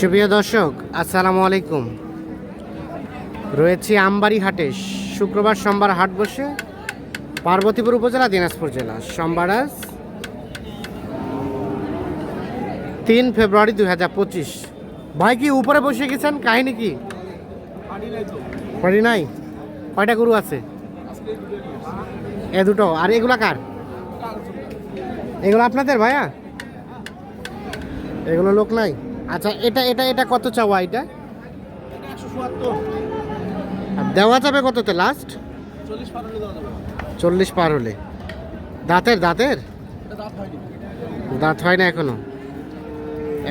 সুপ্রিয় দর্শক, আসসালামু আলাইকুম। রয়েছি আমবাড়ি হাটে। শুক্রবার সোমবার হাট বসে পার্বতীপুর উপজেলা, দিনাজপুর জেলা। সোমবার আজ তিন ফেব্রুয়ারি দুই হাজার পঁচিশ। ভাই কি উপরে বসে গেছেন? কাহিনী কি? নাই? কয়টা গরু আছে? এ দুটো। আর এগুলা কার? এগুলো আপনাদের ভাইয়া? এগুলো লোক নাই? আচ্ছা এটা এটা এটা কত চাওয়া এটা? দেওয়া যাবে কততে লাস্ট চল্লিশ পার হলে দাঁতের দাঁতের? দাঁত হয় না এখনও।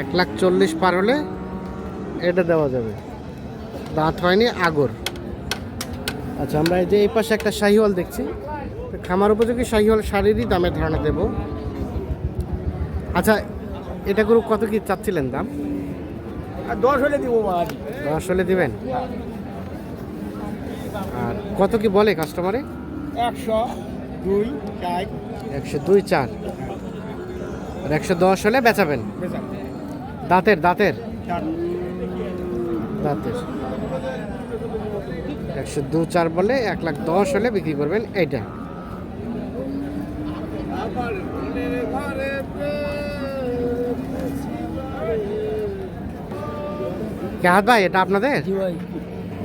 এক লাখ চল্লিশ পার হলে এটা দেওয়া যাবে। দাঁত হয়নি, আগর। আচ্ছা আমরা এই যে এই পাশে একটা শাহিওয়াল দেখছি। খামার উপযোগী শাহিওয়াল শাড়িরই দামের ধারণা দেব। আচ্ছা এটা গরু কত কি চাচ্ছিলেন দাম? দশ হলে দিব দশ হলে দিবেন? আর কত কি বলে কাস্টমারে একশো দুই চার। একশো দুই চার। আর একশো দশ হলে বেচাবেন? দাঁতের দাঁতের? দাঁতের। একশো দু চার বলে এক লাখ দশ হলে বিক্রি করবেন এইটা। কে হাত ভাই এটা আপনাদের?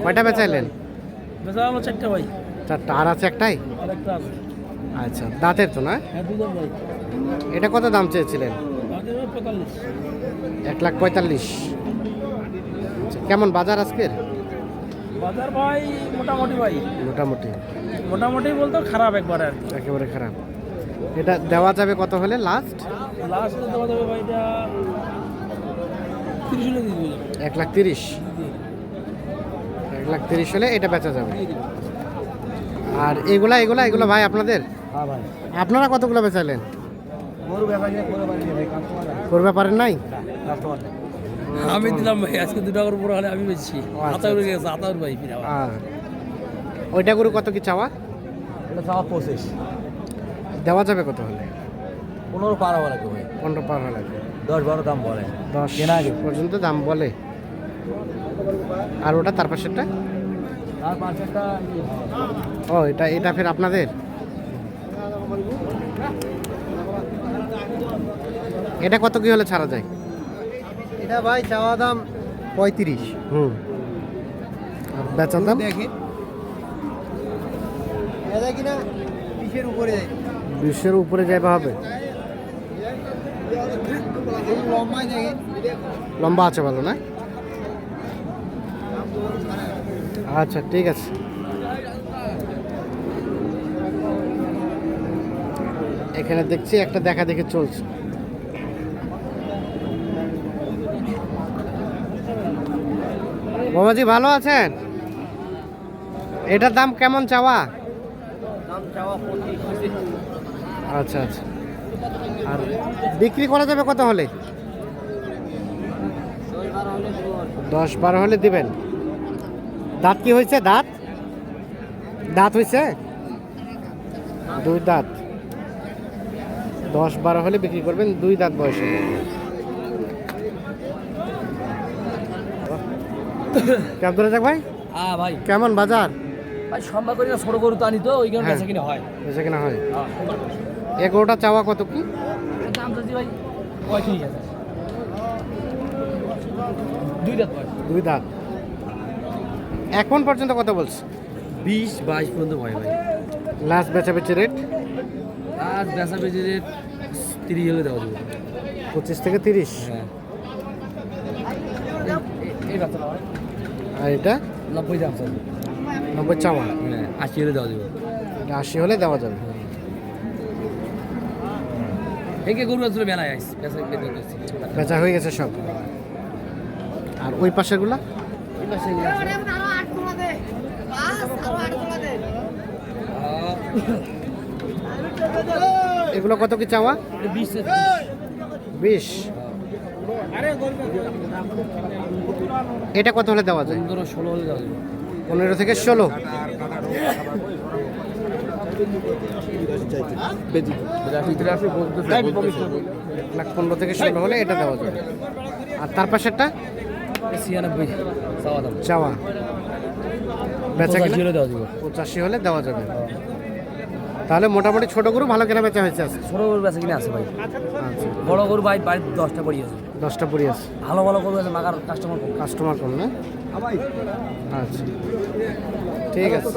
কয়টা বেচাইলেন চারটা ভাই। চারটা। আর আছে একটাই? আচ্ছা দাঁতের তো না? হ্যাঁ এটা কত দাম চেয়েছিলেন? এক লাখ পঁয়তাল্লিশ। আচ্ছা, কেমন বাজার আজকের? বাজার ভাই মোটামুটি ভাই। মোটামুটি। মোটামুটি বলতে খারাপ একবার আর একেবারে খারাপ। এটা দেওয়া যাবে কত হলে লাস্ট লাস্ট দেওয়া যাবে ভাই এটা তিরিশ হলে দিয়ে দিবে এক লাখ তিরিশ। এক লাখ তিরিশ হলে এটা বেচা যাবে। আর এগুলা এগুলা এগুলো ভাই আপনাদের? হ্যাঁ আপনারা কতগুলো বেচালেন? করবে পারেন নাই? আমি দিলাম ভাই আজকে দু টাকার উপরে হলে আমি বেচছি। আচ্ছা, আতাউর গেছে আতাউর ভাই ওইটা গরু কত কি চাওয়া? এটা চাওয়া পঁচিশ। দেওয়া যাবে কত হলে? পনেরো পার হওয়া লাগবে ভাই। পনেরো পার হলে দশ বারো দাম বলে। দশ কেনা আগে। পর্যন্ত দাম বলে। আর ওটা তার পাশেরটা? তার একটা ও এটা এটা ফের আপনাদের? এটা কত কি হলে ছাড়া যায়? এটা ভাই চাওয়া দাম পঁয়ত্রিশ। হুম। আর বেচার দাম? দেখি। বিশের উপরে যায়। বিশের উপরে যাইবা হবে। লম্বা আছে ভালো না? আচ্ছা ঠিক আছে। এখানে দেখছি একটা দেখা দেখে চলছে। বাবাজি ভালো আছেন? এটার দাম কেমন চাওয়া? আচ্ছা আচ্ছা। আর বিক্রি করা যাবে কত হলে? দশ বারো হলে দিবেন। দাঁত কি হয়েছে? দাঁত? দাঁত হয়েছে? দুই দাঁত। দশ বারো হলে বিক্রি করবেন দুই দাঁত বয়সে কেমন যাক ভাই? হ্যাঁ ভাই। কেমন বাজার? সম্ভব করি না ছোট গরু তো আনি তো ওই কারণে হ্যাঁ। বেচা কিনা হয়। বেচে কিনা হয়। এগারোটা চাওয়া কত কি? দাম চাচ্ছি ভাই পঁয়ত্রিশ হাজার। দুই দাঁত এখন পর্যন্ত কত বলছে? বিশ বাইশ পর্যন্ত ভয় ভাই। লাস্ট বেচাবেচি রেট আজ বেচা বেচি রেট তিরিশ হলে দেওয়া যাবে। পঁচিশ থেকে তিরিশ? হ্যাঁ। আর এটা? নব্বই দাম চাচ্ছি। নব্বই চাওয়া হ্যাঁ আশি হলে দেওয়া যাবে। আশি হলে দেওয়া যাবে। একে গরু আসলে বেলায় আইস বেচা হয়ে গেছে সব। আর ওই পাশেরগুলা? এই পাশে এগুলো কত কি চাওয়া? বিশ বিশ। এটা কত হলে দেওয়া যায়? পনেরো ষোলো হলে দেওয়া যাবে। পনেরো থেকে ষোলো। লাখ পনেরো থেকে ষোলো হলে এটা দেওয়া যাবে। আর তার পাশেরটা? ছিয়ানব্বই চাওয়া বেচা পঁচাশি হলে দেওয়া যাবে পঁচাশি হলে দেওয়া যাবে তাহলে মোটামুটি ছোট গরু ভালো কেনা বেচা হয়েছে আছে ছোট গরু বেচা কিনে আছে ভাই। আচ্ছা বড় গরু ভাই বাড়ির দশটা পড়ি আছে। দশটা পড়ি আছে। ভালো ভালো গরু আছে মাগার কাস্টমার কম। কাস্টমার কম না? আচ্ছা। ঠিক আছে।